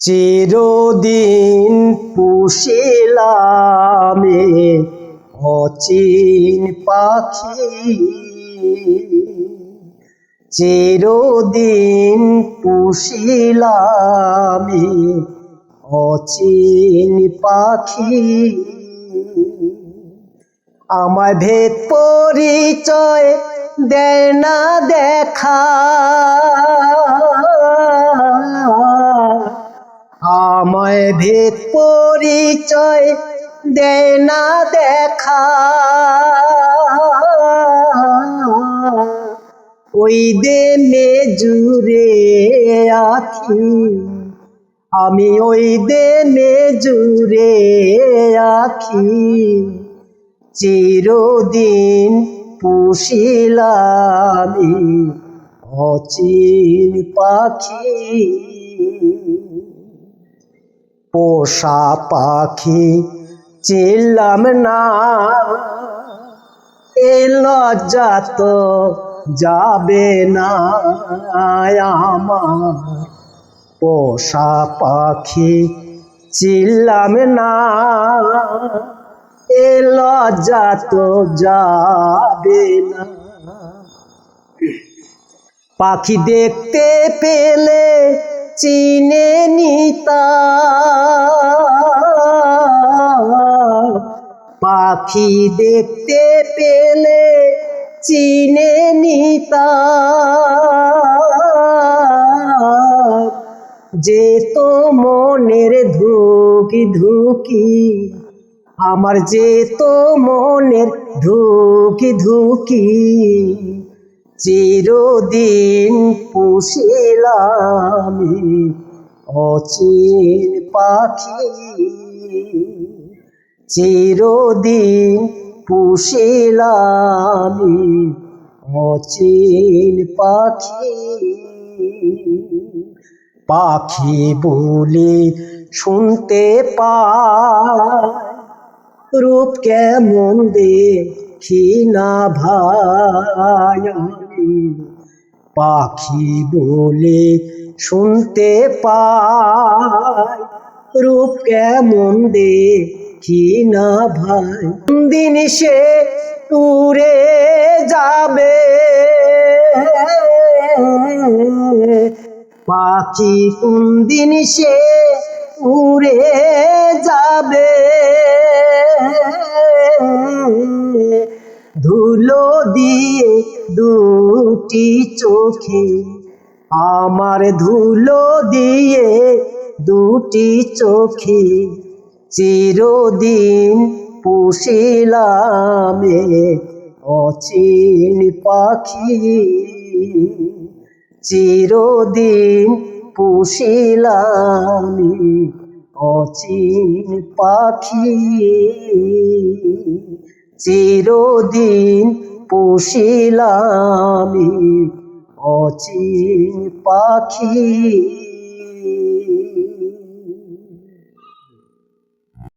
চিরদিন পুষিলামে অচিন পাখি। চিরদিন পুষিলামে অচিন পাখি। আমার ভেদ পরিচয় দেয় না দেখা। আমায় ভেদ পরিচয় দেয় না দেখা। ওই দে মে জুড়ে আখি আমি ওই দে মে জুড়ে আখি চিরদিন পুষিলামি অচিন পাখি। পোষা পাখি চিনলাম না। এ লজ্জা তো যাবে না আমার। পোষা পাখি চিনলাম না। এ লজ্জা তো যাবে না। পাখি দেখতে পেলে চিনে নিতা পাখি দেখতে পেলে চিনে নিতা যে তো মনের ধুকি ধুকি, আমার যে তো মনের ধুকি ধুকি। চিরদিন পুষিলামি অচিন পাখি চিরদিন পুষিলামি অচিন পাখি পাখি বলে শুনতে পায়, রূপ কেমন দেখি না আমি। পাখি বলে শুনতে পাই রূপ কেমন দেখি না ভাই। দিন সে উড়ে যাবে? পাখি কোন দিন সে ধুলো দিয়ে দুটি চোখে, আমার ধুলো দিয়ে দুটি চোখে, চিরদিন পুষিলামে অচিন পাখি। চিরদিন পুষিলামি অচিন পাখি। চিরদিন পুষিলামি অচিন পাখি।